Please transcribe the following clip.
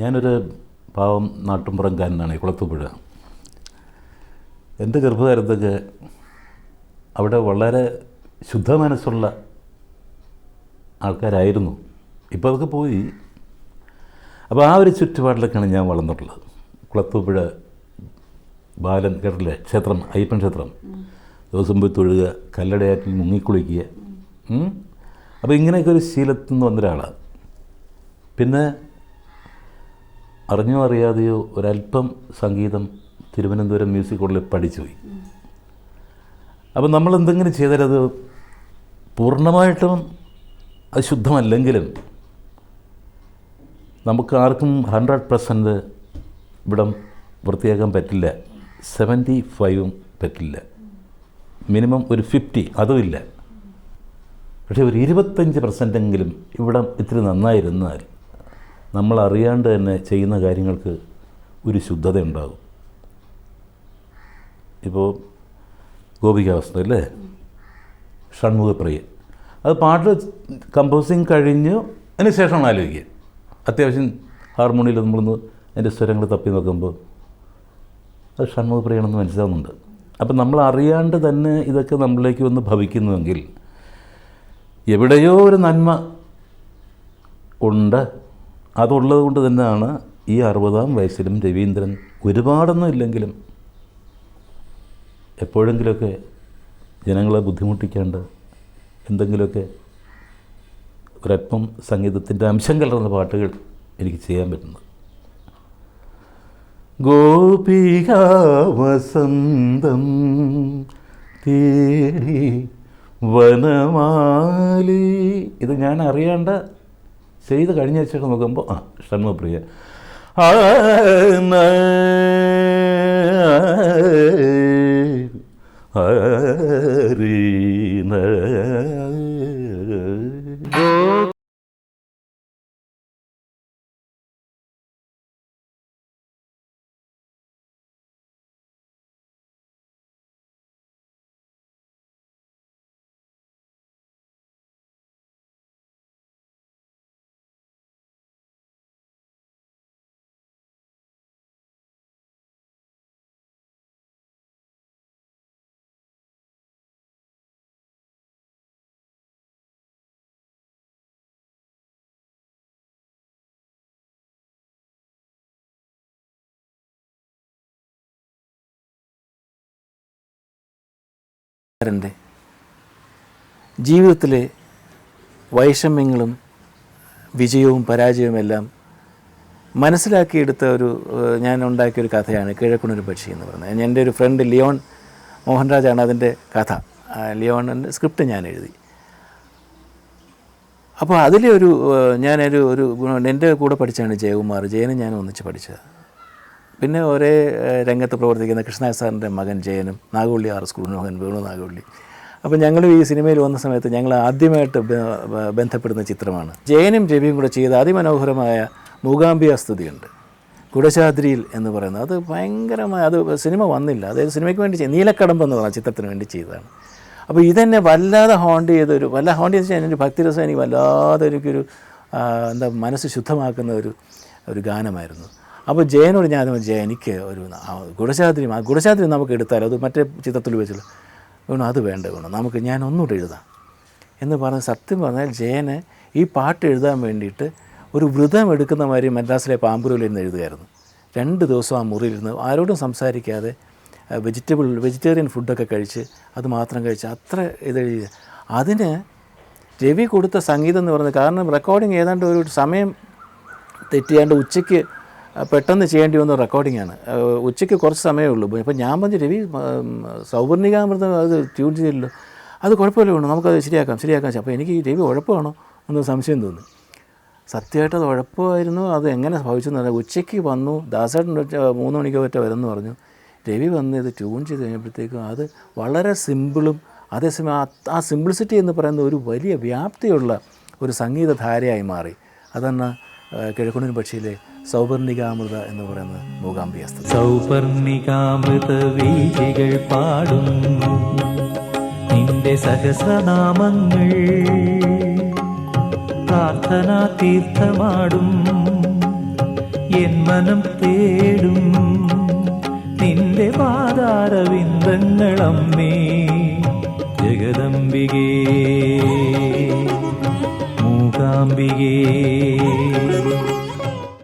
ഞാനൊരു പാവം നാട്ടുംപുറംകാരനാണ് കുളത്തുപുഴ. എന്റെ ഗർഭകാലത്തൊക്കെ അവിടെ വളരെ ശുദ്ധ മനസ്സുള്ള ആൾക്കാരായിരുന്നു. ഇപ്പോൾ അതൊക്കെ പോയി. അപ്പോൾ ആ ഒരു ചുറ്റുപാടിലൊക്കെയാണ് ഞാൻ വളർന്നിട്ടുള്ളത്. കുളത്തുപുഴ ബാലൻ കേട്ടില്ലേ ക്ഷേത്രം അയ്യപ്പൻ ക്ഷേത്രം. ദിവസം പോയി തൊഴുക കല്ലടയാറ്റിൽ മുങ്ങിക്കുളിക്കുക. അപ്പോൾ ഇങ്ങനെയൊക്കെ ഒരു ശീലത്തിൽ നിന്ന് വന്ന ഒരാളാണ് പിന്നെ അറിഞ്ഞോ അറിയാതെയോ ഒരല്പം സംഗീതം തിരുവനന്തപുരം മ്യൂസിക് കോളേജിൽ പഠിച്ചു പോയി അപ്പം നമ്മൾ എന്തെങ്കിലും ചെയ്താൽ പൂർണമായിട്ടും അത് ശുദ്ധമല്ലെങ്കിലും നമുക്ക് ആർക്കും ഹൺഡ്രഡ് പെർസെന്റ് ഇവിടം വൃത്തിയാക്കാൻ പറ്റില്ല. സെവന്റി ഫൈവും പറ്റില്ല. മിനിമം ഒരു ഫിഫ്റ്റി അതുമില്ല പക്ഷേ ഒരു ഇരുപത്തഞ്ച് പെർസെന്റെങ്കിലും ഇവിടം ഇത്തിരി നന്നായിരുന്നാൽ നമ്മൾ അറിയാണ്ട് തന്നെ ചെയ്യുന്ന കാര്യങ്ങൾക്ക് ഒരു ശുദ്ധത ഉണ്ടാകും. ഇപ്പോൾ ഗോപികാവസ്ഥ അല്ലേ? ഷൺമുഖപ്രിയ അത് പാട്ട് കമ്പോസിങ് കഴിഞ്ഞു അതിന് ശേഷമാണ് ആലോചിക്കുക. അത്യാവശ്യം ഹാർമോണിയിൽ നമ്മളൊന്ന് അതിന്റെ സ്വരങ്ങൾ തപ്പി നോക്കുമ്പോൾ അത് ഷൺമുഖപ്രിയാണെന്ന് മനസ്സിലാവുന്നുണ്ട്. അപ്പം നമ്മൾ അറിയാണ്ട് തന്നെ ഇതൊക്കെ നമ്മളിലേക്ക് വന്ന് ഭവിക്കുന്നുവെങ്കിൽ എവിടെയോ ഒരു നന്മ ഉണ്ട് അതുള്ളത് കൊണ്ട് തന്നെയാണ് ഈ അറുപതാം വയസ്സിലും രവീന്ദ്രൻ ഒരുപാടൊന്നും ഇല്ലെങ്കിലും എപ്പോഴെങ്കിലുമൊക്കെ ജനങ്ങളെ ബുദ്ധിമുട്ടിക്കാണ്ട് എന്തെങ്കിലുമൊക്കെ ഒരല്പം സംഗീതത്തിന്റെ അംശം കലർന്ന പാട്ടുകൾ എനിക്ക് ചെയ്യാൻ പറ്റുന്നത്. ഗോപികാവസന്തം തേടി വനമാലി. ഇത് ഞാൻ അറിയാണ്ട് ചെയ്ത് കഴിഞ്ഞ ശേഷം നോക്കുമ്പോൾ ആ ഷൺമുഖപ്രിയ ആ, ന, ഹരി, ന്റെ ജീവിതത്തിലെ വൈഷമ്യങ്ങളും വിജയവും പരാജയവും എല്ലാം മനസ്സിലാക്കിയെടുത്ത ഒരു ഞാൻ ഉണ്ടാക്കിയ ഒരു കഥയാണ് കിഴക്കുണൊരു പക്ഷി എന്ന് പറയുന്നത്. എന്റെ ഒരു ഫ്രണ്ട് ലിയോൺ മോഹൻരാജാണ് അതിന്റെ കഥ. ലിയോണിന്റെ സ്ക്രിപ്റ്റ് ഞാൻ എഴുതി. അപ്പോൾ അതിലെ ഒരു ഞാനൊരു ഒരു എന്റെ കൂടെ പഠിച്ചാണ് ജയകുമാർ. ജയനെ ഞാൻ ഒന്നിച്ച് പഠിച്ചത് പിന്നെ ഒരേ രംഗത്ത് പ്രവർത്തിക്കുന്ന കൃഷ്ണ സാറിന്റെ മകൻ ജയനും നാഗവള്ളി ആർ സ്കൂളിന്റെ മകൻ വേണു നാഗവള്ളി. അപ്പോൾ ഞങ്ങൾ ഈ സിനിമയിൽ വന്ന സമയത്ത് ഞങ്ങൾ ആദ്യമായിട്ട് ബന്ധപ്പെടുന്ന ചിത്രമാണ്. ജയനും രവിയും കൂടെ ചെയ്ത അതിമനോഹരമായ മൂകാംബിയ സ്തുതിയുണ്ട്. കുടശാദ്രിയിൽ എന്ന് പറയുന്നത്. അത് ഭയങ്കരമായ അത് സിനിമ വന്നില്ല. അതായത് സിനിമയ്ക്ക് വേണ്ടി നീലക്കടമ്പ് എന്ന് പറഞ്ഞ ചിത്രത്തിന് വേണ്ടി ചെയ്തതാണ്. അപ്പോൾ ഇതെന്നെ വല്ലാതെ ഹോണ്ട് ചെയ്തൊരു വല്ല ഹോണ്ട് ചെയ്ത് എന്റെ ഭക്തിരസം എനിക്ക് വല്ലാതെ എനിക്കൊരു എന്താ മനസ്സ് ശുദ്ധമാക്കുന്ന ഒരു ഒരു ഗാനമായിരുന്നു. അപ്പോൾ ജയനോട് ഞാൻ ജയ എനിക്ക് ഒരു ഗുണശാദ്രി ഗുണശാദ്രി നമുക്ക് എടുത്താലോ അത് മറ്റേ ചിത്രത്തിൽ വെച്ചുള്ള വേണോ അത് വേണ്ട വേണോ നമുക്ക് ഞാൻ ഒന്നുകൂടെ എഴുതാം. എന്ന് പറഞ്ഞ് സത്യം പറഞ്ഞാൽ ജയന് ഈ പാട്ട് എഴുതാൻ വേണ്ടിയിട്ട് ഒരു വ്രതം എടുക്കുന്ന മാതിരി മദ്രാസിലെ പാമ്പൂരിൽ ഇരുന്ന് എഴുതുമായിരുന്നു രണ്ട് ദിവസം ആ മുറിയിലിരുന്ന് ആരോടും സംസാരിക്കാതെ വെജിറ്റബിൾ വെജിറ്റേറിയൻ ഫുഡൊക്കെ കഴിച്ച് അത് മാത്രം കഴിച്ച് അത്ര ഇതെഴുതി അതിന് രവി കൊടുത്ത സംഗീതം എന്ന് പറയുന്നത് കാരണം റെക്കോർഡിങ് ഏതാണ്ട് ഒരു സമയം തെറ്റിയാണ്ട് ഉച്ചയ്ക്ക് പെട്ടെന്ന് ചെയ്യേണ്ടി വന്ന റെക്കോർഡിംഗ് ആണ്. ഉച്ചയ്ക്ക് കുറച്ച് സമയമേ ഉള്ളൂ. ഇപ്പം ഞാൻ പറഞ്ഞു രവി സൗവർണികാമൃതം അത് ട്യൂൺ ചെയ്തില്ലല്ലോ. അത് കുഴപ്പമില്ല വേണം നമുക്കത് ശരിയാക്കാം ശരിയാക്കാം അപ്പോൾ എനിക്ക് രവി ഉഴപ്പാണോ എന്ന് സംശയം തോന്നി. സത്യമായിട്ട് അത് ഉഴപ്പമായിരുന്നു അത് എങ്ങനെ ഭവിച്ചെന്ന് പറഞ്ഞാൽ ഉച്ചയ്ക്ക് വന്നു ദാസേട്ടൻ മൂന്ന് മണിക്ക് പറ്റ വരുമെന്ന് പറഞ്ഞു. രവി വന്ന് ഇത് ട്യൂൺ ചെയ്ത് കഴിഞ്ഞപ്പോഴത്തേക്കും അത് വളരെ സിമ്പിളും അതേസമയം ആ- ആ സിംപ്ലിസിറ്റി എന്ന് പറയുന്ന ഒരു വലിയ വ്യാപ്തിയുള്ള ഒരു സംഗീതധാരയായി മാറി. അതാണ് കിഴക്കുണ്ണിൻ പക്ഷിയിലെ സൗവർണികാമൃത എന്ന് പറയുന്ന മൂകാംബികാസ്ത്രം സൗപർണികാമൃത വീചികൾ പാടുന്നു. നിന്റെ സഹസ്രനാമങ്ങൾ പ്രാർത്ഥനാ തീർത്ഥമാടും. എൻ മനം തേടും. നിന്റെ പാതാരവിന്ദങ്ങളമ്മേ ജഗദംബികേ മൂകാംബികേ.